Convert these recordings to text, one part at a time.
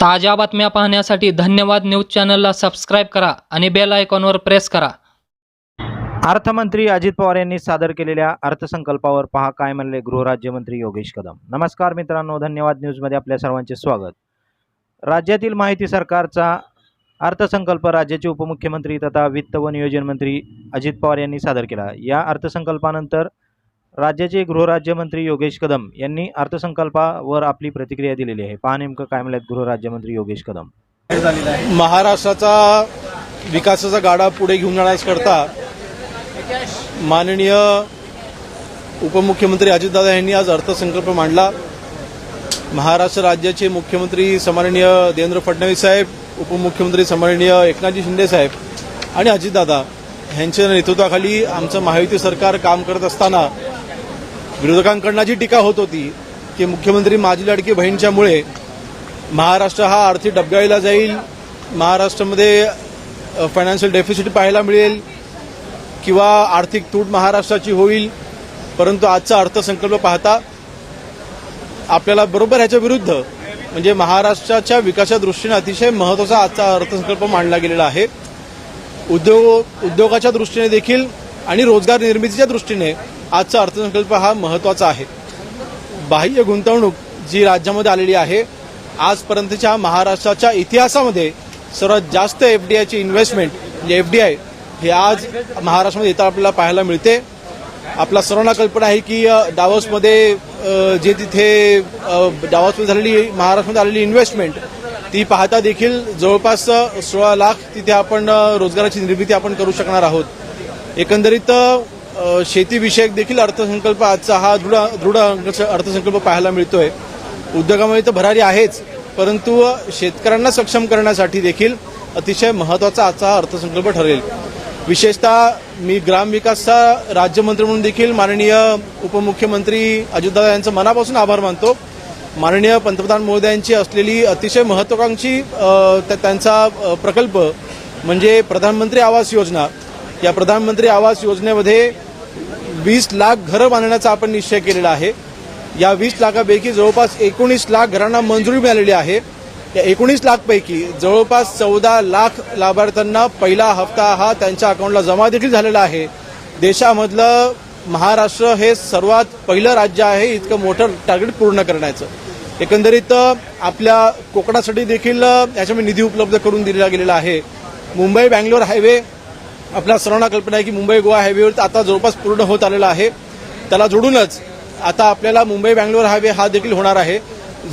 ताज्या बातम्या पाहण्यासाठी धन्यवाद न्यूज चॅनलला सबस्क्राईब करा आणि बेल आयकॉनवर प्रेस करा. अर्थमंत्री अजित पवार यांनी सादर केलेल्या अर्थसंकल्पावर पहा काय म्हणले गृहराज्यमंत्री योगेश कदम. नमस्कार मित्रांनो धन्यवाद न्यूजमध्ये आपल्या सर्वांचे स्वागत. राज्यातील माहिती सरकारचा अर्थसंकल्प राज्याचे उपमुख्यमंत्री तथा वित्त व नियोजन मंत्री अजित पवार यांनी सादर केला. या अर्थसंकल्पानंतर राज्याचे गृहराज्यमंत्री योगेश कदम यांनी अर्थसंकल्पावर आपली प्रतिक्रिया दिलेली आहे. पहा नेमकं काय म्हणलेत गृहराज्यमंत्री योगेश कदम. महाराष्ट्राचा विकासाचा गाडा पुढे घेऊन जाण्याकरता माननीय उपमुख्यमंत्री अजितदादा यांनी आज अर्थसंकल्प मांडला. महाराष्ट्र राज्याचे मुख्यमंत्री सन्माननीय देवेंद्र फडणवीस साहेब उपमुख्यमंत्री सन्माननीय एकनाथजी शिंदे साहेब आणि अजितदादा यांच्या नेतृत्वाखाली आमचं महायुती सरकार काम करत असताना विरोधकांकडनं जी टीका होत होती की मुख्यमंत्री माझी लाडकी बहीणच्यामुळे महाराष्ट्र हा आर्थिक डबगाईला जाईल महाराष्ट्रामध्ये फायनान्शियल डेफिसिट पाहायला मिळेल किंवा आर्थिक तूट महाराष्ट्राची होईल परंतु आजचा अर्थसंकल्प पाहता आपल्याला बरोबर ह्याच्या विरुद्ध म्हणजे महाराष्ट्राच्या विकासाच्या दृष्टीने अतिशय महत्त्वाचा आजचा अर्थसंकल्प मांडला गेलेला आहे. उद्योग उद्योगाच्या दृष्टीने देखील आणि रोजगार निर्मितीच्या दृष्टीने आजचा अर्थसंकल्प हा महत्त्वाचा आहे. बाह्य गुंतवणूक जी राज्यामध्ये आलेली आहे आजपर्यंतच्या महाराष्ट्राच्या इतिहासामध्ये सर्वात जास्त एफ डी आयची इन्व्हेस्टमेंट म्हणजे आय हे आज महाराष्ट्रामध्ये येता आपल्याला पाहायला मिळते. आपला सर्वांना कल्पना आहे की डावसमध्ये जे तिथे डावसमध्ये झालेली महाराष्ट्रामध्ये आलेली इन्व्हेस्टमेंट ती पाहता देखील जवळपास सोळा लाख तिथे आपण रोजगाराची निर्मिती आपण करू शकणार आहोत. एकंदरीत शेतीविषयक देखील अर्थसंकल्प आजचा हा दृढ दृढ अर्थसंकल्प पाहायला मिळतोय. उद्योगामध्ये तर भरारी आहेच परंतु शेतकऱ्यांना सक्षम करण्यासाठी देखील अतिशय महत्त्वाचा आजचा हा अर्थसंकल्प ठरेल. विशेषतः मी ग्रामविकासचा राज्यमंत्री म्हणून देखील माननीय उपमुख्यमंत्री अजितदादा यांचं मनापासून आभार मानतो. माननीय पंतप्रधान मोदयांची असलेली अतिशय महत्वाकांक्षी त्या- त्यांचा प्रकल्प म्हणजे प्रधानमंत्री आवास योजना. या प्रधानमंत्री आवास योजनेमध्ये वीस लाख घरं बांधण्याचा आपण निश्चय केलेला आहे. या वीस लाखापैकी जवळपास एकोणीस लाख घरांना मंजुरी मिळालेली आहे. या एकोणीस लाखपैकी जवळपास चौदा लाख लाभार्थ्यांना पहिला हप्ता हा त्यांच्या अकाउंटला जमा देखील झालेला आहे. देशामधलं महाराष्ट्र हे सर्वात पहिलं राज्य आहे इतकं मोठं टार्गेट पूर्ण करण्याचं. एकंदरीत आपल्या कोकणासाठी देखील याच्यामध्ये निधी उपलब्ध करून दिला गेलेला आहे. मुंबई बँगलोर हायवे आपल्या सर्वांना कल्पना आहे की मुंबई गोवा हायवेवर आता जवळपास पूर्ण होत आलेला आहे. त्याला जोडूनच आता आपल्याला मुंबई बँगलोर हायवे हा देखील होणार आहे.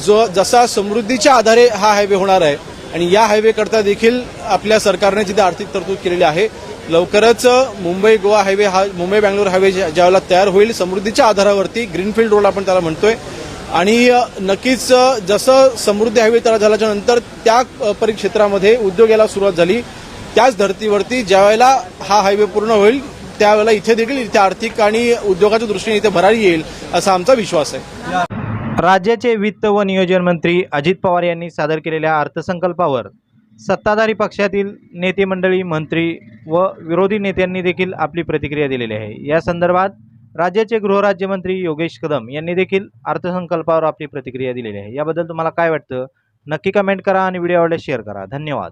जो जसा समृद्धीच्या आधारे हा हायवे होणार आहे आणि या हायवेकरता देखील आपल्या सरकारने जिथे आर्थिक तरतूद केलेली आहे लवकरच मुंबई गोवा हायवे हा मुंबई बँगलोर हायवे ज्यावेळेला तयार होईल समृद्धीच्या आधारावरती ग्रीनफील्ड रोड आपण त्याला म्हणतोय. आणि नक्कीच जसं समृद्धी हायवे तयार झाल्याच्यानंतर त्या परिक्षेत्रामध्ये उद्योगाला सुरुवात झाली त्याच धर्तीवरती ज्यावेळेला हा हायवे पूर्ण होईल त्यावेळेला इथे देखील इथे आर्थिक आणि उद्योगाच्या दृष्टीने इथे भरारी येईल असा आमचा विश्वास आहे. राज्याचे वित्त व नियोजन मंत्री अजित पवार यांनी सादर केलेल्या अर्थसंकल्पावर सत्ताधारी पक्षातील नेते मंडळी मंत्री व विरोधी नेत्यांनी देखील आपली प्रतिक्रिया दिलेली आहे. या संदर्भात राज्याचे गृहराज्यमंत्री योगेश कदम यांनी देखील अर्थसंकल्पावर आपली प्रतिक्रिया दिलेली आहे. याबद्दल तुम्हाला काय वाटतं? नक्की कमेंट करा आणि व्हिडिओ आवडल्यास शेअर करा. धन्यवाद.